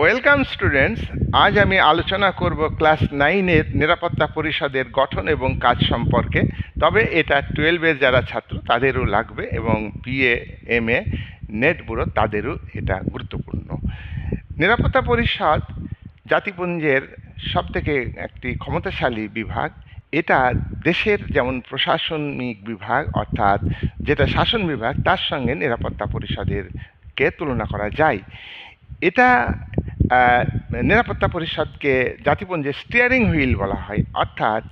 Welcome students আজ আমি আলোচনা করব ক্লাস নাইনের নিরাপত্তা পরিষদের গঠন এবং কাজ সম্পর্কে। তবে এটা টুয়েলভের যারা ছাত্র, তাদেরও লাগবে এবং B A M A NET bureau তাদেরও এটা গুরুত্বপূর্ণ। নিরাপত্তা পরিষদ জাতিপুঞ্জের সবথেকে একটি ক্ষমতাশালী বিভাগ। এটা দেশের যেমন প্রশাসনিক বিভাগ, অর্থাৎ যেটা শাসন বিভাগ, তার সঙ্গে নিরাপত্তা পরিষদের কে তুলনা করা যায়? এটা নিরাপত্তা পরিষদকে জাতিপুঞ্জের স্টিয়ারিং হুইল বলা হয়। অর্থাৎ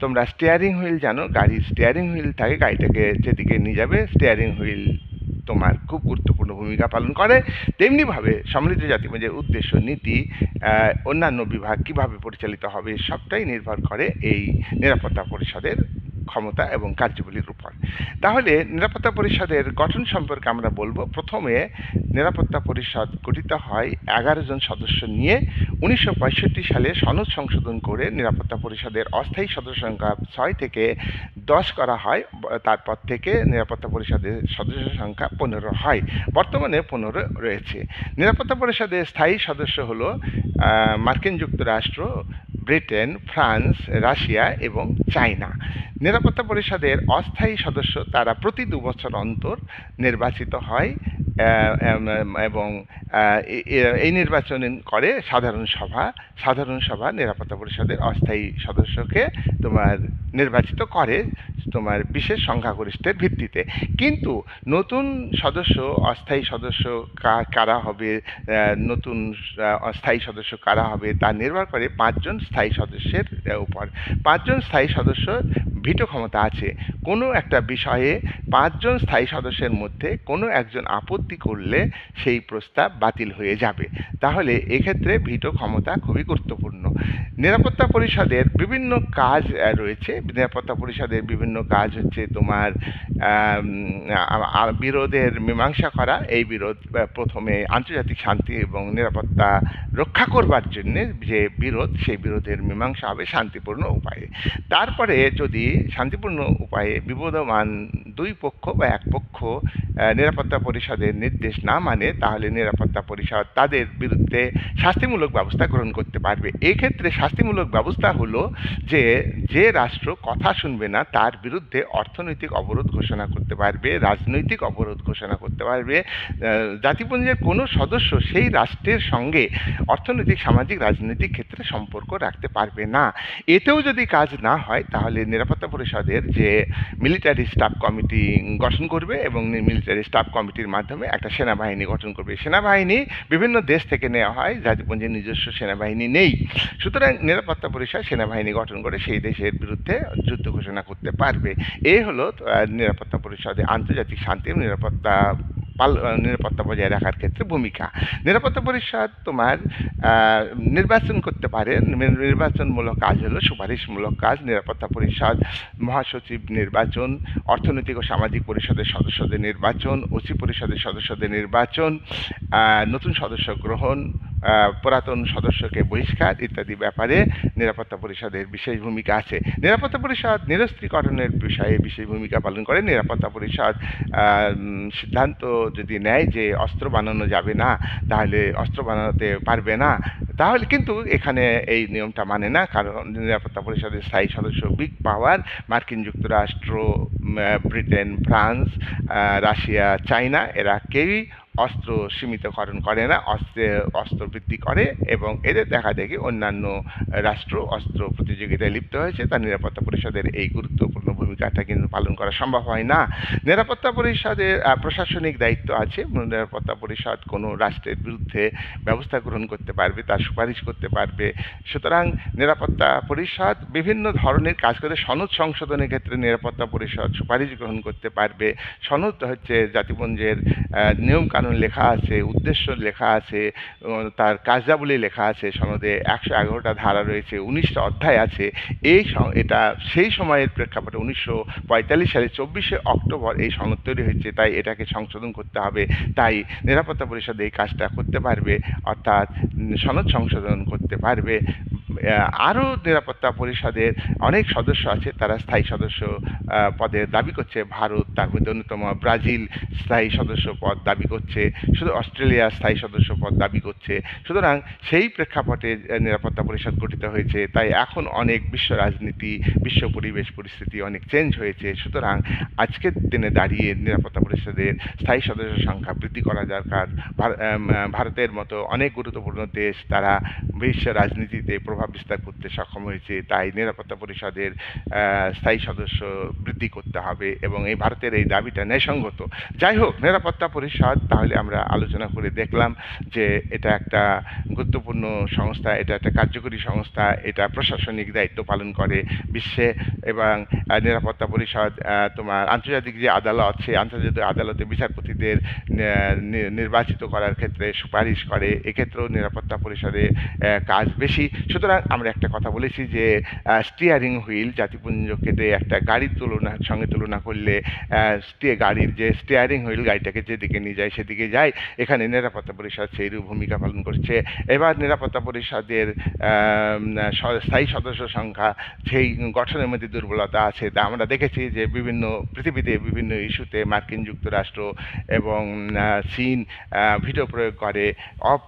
তোমরা স্টিয়ারিং হুইল জানো, গাড়ির স্টিয়ারিং হুইল থাকে, গাড়িটাকে যেদিকে নিয়ে যাবে স্টিয়ারিং হুইল তোমার খুব গুরুত্বপূর্ণ ভূমিকা পালন করে। তেমনিভাবে সমৃদ্ধ জাতিপুঞ্জের উদ্দেশ্য, নীতি অন্যান্য বিভাগ কীভাবে পরিচালিত হবে, সবটাই নির্ভর করে এই নিরাপত্তা পরিষদের ক্ষমতা এবং কার্যাবলীর উপর তাহলে নিরাপত্তা পরিষদের গঠন সম্পর্কে আমরা বলব। প্রথমে নিরাপত্তা পরিষদ গঠিত হয় এগারো জন সদস্য নিয়ে। উনিশশো পঁয়ষট্টি সালে সনদ সংশোধন করে নিরাপত্তা পরিষদের অস্থায়ী সদস্য সংখ্যা ছয় থেকে দশ করা হয়। তারপর থেকে নিরাপত্তা পরিষদের সদস্য সংখ্যা পনেরো হয়। বর্তমানে পনেরো রয়েছে। নিরাপত্তা পরিষদের স্থায়ী সদস্য হলো মার্কিন যুক্তরাষ্ট্র ব্রিটেন, ফ্রান্স, রাশিয়া এবং চায়না। নিরাপত্তা পরিষদের অস্থায়ী সদস্য তারা প্রতি দু বছর অন্তর নির্বাচিত হয় এবং এই নির্বাচন করে সাধারণ সভা সাধারণ সভা নিরাপত্তা পরিষদের অস্থায়ী সদস্যকে তোমার নির্বাচিত করে তোমার বিশেষ সংখ্যাগরিষ্ঠের ভিত্তিতে। কিন্তু নতুন সদস্য, অস্থায়ী সদস্য কারা হবে নতুন অস্থায়ী সদস্য কারা হবে, তা নির্ভর করে পাঁচজন স্থায়ী সদস্যের উপর। পাঁচজন স্থায়ী সদস্য ভিটো ক্ষমতা আছে। কোনো একটা বিষয়ে পাঁচজন স্থায়ী সদস্যের মধ্যে কোনো একজন আপত্তি করলে সেই প্রস্তাব বাতিল হয়ে যাবে। তাহলে এক্ষেত্রে ভিটো ক্ষমতা খুবই গুরুত্বপূর্ণ। নিরাপত্তা পরিষদের বিভিন্ন কাজ রয়েছে। নিরাপত্তা পরিষদের বিভিন্ন কাজ হচ্ছে তোমার বিরোধের মীমাংসা করা। এই বিরোধ প্রথমে আন্তর্জাতিক শান্তি এবং নিরাপত্তা রক্ষা করবার জন্যে যে বিরোধ, সেই বিরোধের মীমাংসা হবে শান্তিপূর্ণ উপায়ে। তারপরে যদি শান্তিপূর্ণ উপায়ে বিবদমান দুই পক্ষ বা এক পক্ষ নিরাপত্তা পরিষদের নির্দেশ না মানে তাহলে নিরাপত্তা পরিষদ তাদের বিরুদ্ধে শাস্তিমূলক ব্যবস্থা গ্রহণ করতে পারবে। এক্ষেত্রে শাস্তিমূলক ব্যবস্থা হলো যে যে রাষ্ট্র কথা শুনবে না তার বিরুদ্ধে অর্থনৈতিক অবরোধ ঘোষণা করতে পারবে, রাজনৈতিক অবরোধ ঘোষণা করতে পারবে। জাতিপুঞ্জের কোনো সদস্য সেই রাষ্ট্রের সঙ্গে অর্থনৈতিক, সামাজিক, রাজনৈতিক ক্ষেত্রে সম্পর্ক রাখতে পারবে না। এতেও যদি কাজ না হয় তাহলে নিরাপত্তা পরিষদের যে মিলিটারি স্টাফ কমিটি গঠন করবে এবং মিলিটারি স্টাফ কমিটির মাধ্যমে একটা সেনাবাহিনী গঠন করবে। সেনাবাহিনী বিভিন্ন দেশ থেকে নেওয়া হয়, জাতিপুঞ্জের নিজস্ব সেনাবাহিনী নেই। সুতরাং নিরাপত্তা পরিষদ সেনাবাহিনী গঠন করে সেই দেশের বিরুদ্ধে যুদ্ধ ঘোষণা করতে পারবে। এই হলো নিরাপত্তা পরিষদে আন্তর্জাতিক শান্তি এবং নিরাপত্তা পাল নিরাপত্তা বজায় রাখার ক্ষেত্রে ভূমিকা। নিরাপত্তা পরিষদ তোমার নির্বাচন করতে পারে। নির্বাচনমূলক কাজ হলো সুপারিশমূলক কাজ, নিরাপত্তা পরিষদ, মহাসচিব নির্বাচন, অর্থনৈতিক ও সামাজিক পরিষদের সদস্যদের নির্বাচন, ওসি পরিষদের সদস্যদের নির্বাচন নতুন সদস্য গ্রহণ পুরাতন সদস্যকে বহিষ্কার ইত্যাদি ব্যাপারে নিরাপত্তা পরিষদের বিশেষ ভূমিকা আছে। নিরাপত্তা পরিষদ নিরস্ত্রীকরণের বিষয়ে বিশেষ ভূমিকা পালন করে। নিরাপত্তা পরিষদ সিদ্ধান্ত যদি নেয় যে অস্ত্র বানানো যাবে না, তাহলে অস্ত্র বানাতে পারবে না, তাহলে কিন্তু এখানে এই নিয়মটা মানে না। কারণ নিরাপত্তা পরিষদের স্থায়ী সদস্য বিগ পাওয়ার, মার্কিন যুক্তরাষ্ট্র ব্রিটেন, ফ্রান্স রাশিয়া, চায়না, এরা কেউই অস্ত্র সীমিতকরণ করে না, অস্ত্রে অস্ত্র বৃদ্ধি করে এবং এদের দেখা দেখি অন্যান্য রাষ্ট্র অস্ত্র প্রতিযোগিতায় লিপ্ত হয়েছে। তার নিরাপত্তা পরিষদের এই গুরুত্বপূর্ণ ভূমিকাটা কিন্তু পালন করা সম্ভব হয় না। নিরাপত্তা পরিষদের প্রশাসনিক দায়িত্ব আছে। নিরাপত্তা পরিষদ কোনো রাষ্ট্রের বিরুদ্ধে ব্যবস্থা গ্রহণ করতে পারবে, তার সুপারিশ করতে পারবে। সুতরাং নিরাপত্তা পরিষদ বিভিন্ন ধরনের কাজ করে, সনদ সংশোধনের ক্ষেত্রে নিরাপত্তা পরিষদ সুপারিশ গ্রহণ করতে পারবে। সনদ হচ্ছে জাতিপুঞ্জের নিয়মকানুন লেখা আছে, উদ্দেশ্য লেখা আছে তার কার্যাবলী লেখা আছে। সনদে একশো এগারোটা ধারা রয়েছে, উনিশটা অধ্যায় আছে। এই এটা সেই সময়ের প্রেক্ষাপটে উনিশশো পঁয়তাল্লিশ সালে চব্বিশে অক্টোবর এই সনদ তৈরি হয়েছে, তাই এটাকে সংশোধন করতে হবে। তাই নিরাপত্তা পরিষদ এই কাজটা করতে পারবে, অর্থাৎ সনদ সংশোধন করতে পারবে। আরও নিরাপত্তা পরিষদের অনেক সদস্য আছে, তারা স্থায়ী সদস্য পদের দাবি করছে। ভারত তার মধ্যে অন্যতম। ব্রাজিল স্থায়ী সদস্য পদ দাবি করছে। শুধু অস্ট্রেলিয়া স্থায়ী সদস্য পদ দাবি করছে। সুতরাং সেই প্রেক্ষাপটে নিরাপত্তা পরিষদ গঠিত হয়েছে। তাই এখন অনেক বিশ্ব রাজনীতি, বিশ্ব পরিবেশ পরিস্থিতি অনেক চেঞ্জ হয়েছে। সুতরাং আজকের দিনে দাঁড়িয়ে নিরাপত্তা পরিষদের স্থায়ী সদস্য সংখ্যা বৃদ্ধি করা দরকার। ভারতের মতো অনেক গুরুত্বপূর্ণ দেশ, তারা বিশ্ব রাজনীতিতে প্রভাব বিস্তার করতে সক্ষম হয়েছে, তাই নিরাপত্তা পরিষদের স্থায়ী সদস্য বৃদ্ধি করতে হবে এবং এই ভারতের এই দাবিটা ন্যায়সঙ্গত। যাই হোক, নিরাপত্তা পরিষদ, তাহলে আমরা আলোচনা করে দেখলাম যে এটা একটা গুরুত্বপূর্ণ সংস্থা, এটা একটা কার্যকরী সংস্থা, এটা প্রশাসনিক দায়িত্ব পালন করে বিশ্বে এবং নিরাপত্তা পরিষদ তোমার আন্তর্জাতিক যে আদালত, সেই আন্তর্জাতিক আদালতে বিচারপতিদের নির্বাচিত করার ক্ষেত্রে সুপারিশ করে। এক্ষেত্রেও নিরাপত্তা পরিষদে কাজ বেশি। সুতরাং আমরা একটা কথা বলেছি যে স্টিয়ারিং হুইল জাতিপুঞ্জ কেটে একটা গাড়ির তুলনার সঙ্গে তুলনা করলে গাড়ির যে স্টিয়ারিং হুইল গাড়িটাকে যেদিকে নিয়ে যায় সেদিকে যায়। এখানে নিরাপত্তা পরিষদ সেইরূপ ভূমিকা পালন করছে। এবার নিরাপত্তা পরিষদের স্থায়ী সদস্য সংখ্যা, সেই গঠনের মধ্যে দুর্বলতা আছে। তা আমরা দেখেছি যে বিভিন্ন পৃথিবীতে বিভিন্ন ইস্যুতে মার্কিন যুক্তরাষ্ট্র এবং চীন ভিটো প্রয়োগ করে। অপ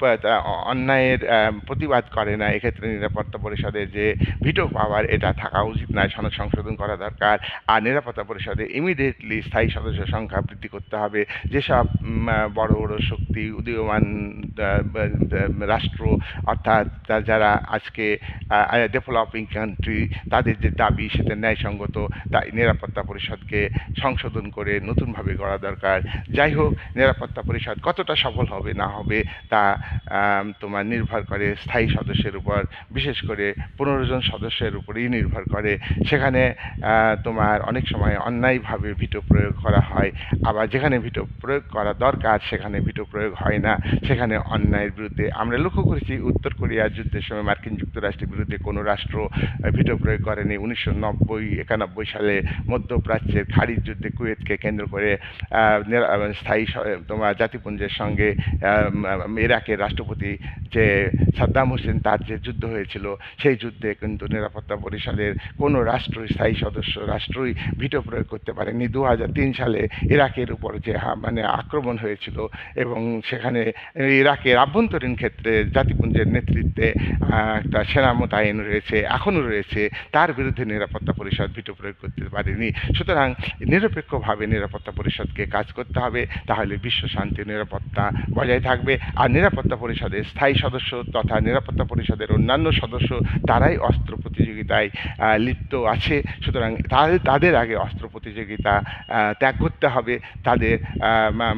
অন্যায়ের প্রতিবাদ করে না। এক্ষেত্রে নিরাপত্তা পরিষদের যে ভিটো পাওয়ার, এটা থাকা উচিত নয়, সনদ সংশোধন করা দরকার। আর নিরাপত্তা পরিষদে ইমিডিয়েটলি স্থায়ী সদস্য সংখ্যা বৃদ্ধি করতে হবে। যেসব বড় বড় শক্তি উদীয়মান রাষ্ট্র, অর্থাৎ যারা আজকে ডেভেলপিং কান্ট্রি তাদের যে দাবি সেটা ন্যায়সঙ্গত, তাই নিরাপত্তা পরিষদকে সংশোধন করে নতুনভাবে গড়া দরকার। যাই হোক, নিরাপত্তা পরিষদ কতটা সফল হবে, না হবে, তা তোমার নির্ভর করে স্থায়ী সদস্যের উপর বিশেষ করে পনেরো জন সদস্যের উপরেই নির্ভর করে। সেখানে তোমার অনেক সময় অন্যায়ভাবে ভিটো প্রয়োগ করা হয়। আবার যেখানে ভিটো প্রয়োগ করা দরকার, সেখানে ভিটো প্রয়োগ হয় না। সেখানে অন্যায়ের বিরুদ্ধে আমরা লক্ষ্য করেছি, উত্তর কোরিয়ার যুদ্ধের সময় মার্কিন যুক্তরাষ্ট্রের বিরুদ্ধে কোনো রাষ্ট্র ভিটো প্রয়োগ করেনি। উনিশশো নব্বই, একানব্বই সালে মধ্যপ্রাচ্যের খাড়ির যুদ্ধে কুয়েতকে কেন্দ্র করে স্থায়ী তোমার জাতিপুঞ্জের সঙ্গে ইরাকের রাষ্ট্রপতি যে সাদ্দাম হোসেন, তার যে যুদ্ধ হয়েছিল। সেই যুদ্ধে কিন্তু নিরাপত্তা পরিষদের কোনো রাষ্ট্র স্থায়ী সদস্য, রাষ্ট্রই ভিটো প্রয়োগ করতে পারেনি। দু হাজার তিন সালে ইরাকের উপর যে মানে আক্রমণ হয়েছিল এবং সেখানে ইরাকের আভ্যন্তরীণ ক্ষেত্রে জাতিপুঞ্জের নেতৃত্বে একটা সেনা মোতায়েন রয়েছে, এখনও রয়েছে, তার বিরুদ্ধে নিরাপত্তা পরিষদ ভিটো প্রয়োগ করতে পারেনি। সুতরাং নিরপেক্ষভাবে নিরাপত্তা পরিষদকে কাজ করতে হবে, তাহলে বিশ্ব শান্তি, নিরাপত্তা বজায় থাকবে। আর নিরাপত্তা পরিষদের স্থায়ী সদস্য তথা নিরাপত্তা পরিষদের অন্যান্য সদস্য তারাই অস্ত্র প্রতিযোগিতায় লিপ্ত আছে। সুতরাং তাদের তাদের আগে অস্ত্র প্রতিযোগিতা ত্যাগ করতে হবে। তাদের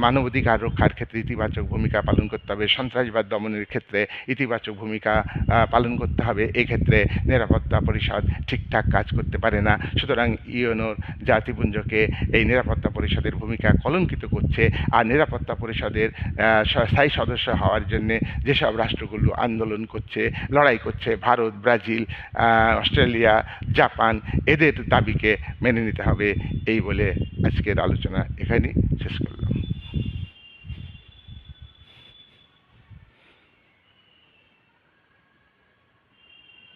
মানবাধিকার রক্ষার ক্ষেত্রে ইতিবাচক ভূমিকা পালন করতে হবে। সন্ত্রাসবাদ দমনের ক্ষেত্রে ইতিবাচক ভূমিকা পালন করতে হবে। এক্ষেত্রে নিরাপত্তা পরিষদ ঠিকঠাক কাজ করতে পারে না। সুতরাং ইউনোর জাতিপুঞ্জকে এই নিরাপত্তা পরিষদের ভূমিকা কলঙ্কিত করছে। আর নিরাপত্তা পরিষদের স্থায়ী সদস্য হওয়ার জন্য যেসব রাষ্ট্রগুলো আন্দোলন করছে, লড়াই করছে ভারত, ব্রাজিল অস্ট্রেলিয়া, জাপান, এদের দাবিকে মেনে নিতে হবে, এই বলে আজকের আলোচনা এখানেই শেষ করলাম।